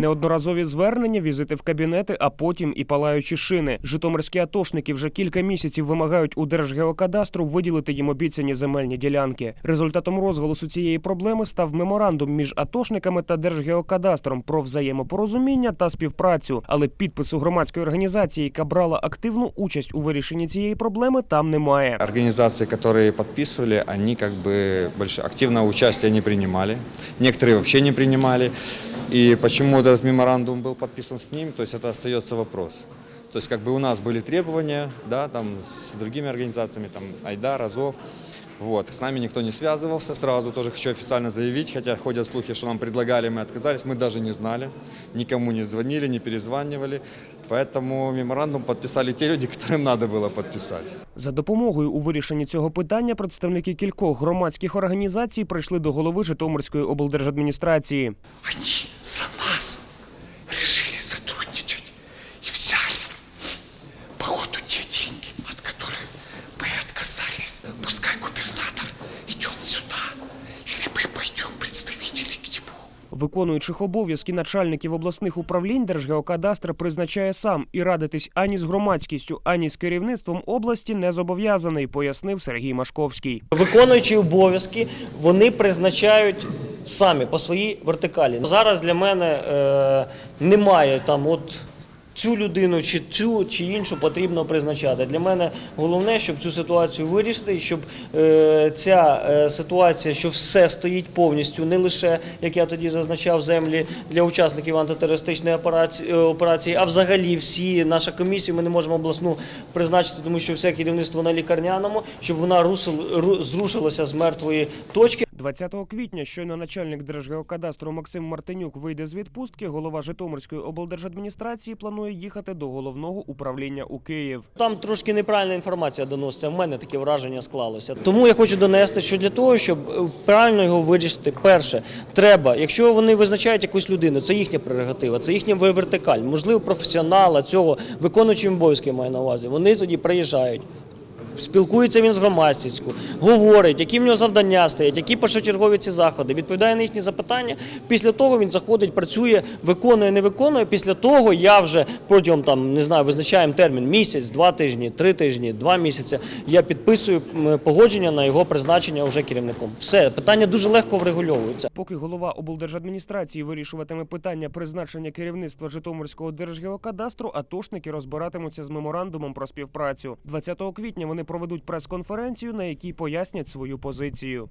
Неодноразові звернення, візити в кабінети, а потім і палаючі шини. Житомирські атошники вже кілька місяців вимагають у Держгеокадастру виділити їм обіцяні земельні ділянки. Результатом розголосу цієї проблеми став меморандум між атошниками та Держгеокадастром про взаємопорозуміння та співпрацю. Але підпису громадської організації, яка брала активну участь у вирішенні цієї проблеми, там немає. Организации, которые подписывали, они как бы больше активного участия не принимали. Некоторые вообще не принимали. И почему вот этот меморандум был подписан с ним, то есть это остается вопрос. То есть как бы у нас были требования, да, там с другими организациями, там Айдар, Азов. Вот. С нами никто не связывался, сразу тоже хочу официально заявить, хотя ходят слухи, что нам предлагали, мы отказались, мы даже не знали, никому не звонили, не перезванивали. Поэтому меморандум подписали те люди, которым надо было подписать. За допомогою у вирішенні цього питання представники кількох громадських організацій прийшли до голови Житомирської облдержадміністрації. Виконуючих обов'язки начальників обласних управлінь Держгеокадастр призначає сам і радитись ані з громадськістю, ані з керівництвом області не зобов'язаний, пояснив Сергій Машковський. Виконуючі обов'язки вони призначають самі по своїй вертикалі. Зараз для мене е, немає там от. Цю людину чи цю чи іншу потрібно призначати. Для мене головне, щоб цю ситуацію вирішити, і щоб е, ця е, ситуація, що все стоїть повністю, не лише як я тоді зазначав, землі для учасників антитерористичної операції, е, а взагалі всі наша комісія. Ми не можемо обласну призначити, тому що все керівництво на лікарняному, щоб вона зрушилася з мертвої точки. 20 квітня, щойно начальник Держгеокадастру Максим Мартинюк вийде з відпустки, голова Житомирської облдержадміністрації планує їхати до головного управління у Київ. Там трошки неправильна інформація доноситься. В мене таке враження склалося. Тому я хочу донести, що для того, щоб е, правильно його вирішити, перше, треба, якщо вони визначають якусь людину, це їхня прерогатива, це їхня вер- вертикаль, можливо, професіонала цього виконуючим обов'язки я маю на увазі. Вони тоді приїжджають. Спілкується він з громадськістю, говорить, які в нього завдання стоять, які першочергові ці заходи, відповідає на їхні запитання. Після того він заходить, працює, виконує, не виконує. Після того я вже протягом там не знаю, визначаємо термін місяць, два тижні, три тижні, два місяці. Я підписую погодження на його призначення вже керівником. Все питання дуже легко врегульовується. Поки голова облдержадміністрації вирішуватиме питання призначення керівництва Житомирського держгеокадастру, атошники розбиратимуться з меморандумом про співпрацю. 20 квітня проведуть прес-конференцію, на якій пояснять свою позицію.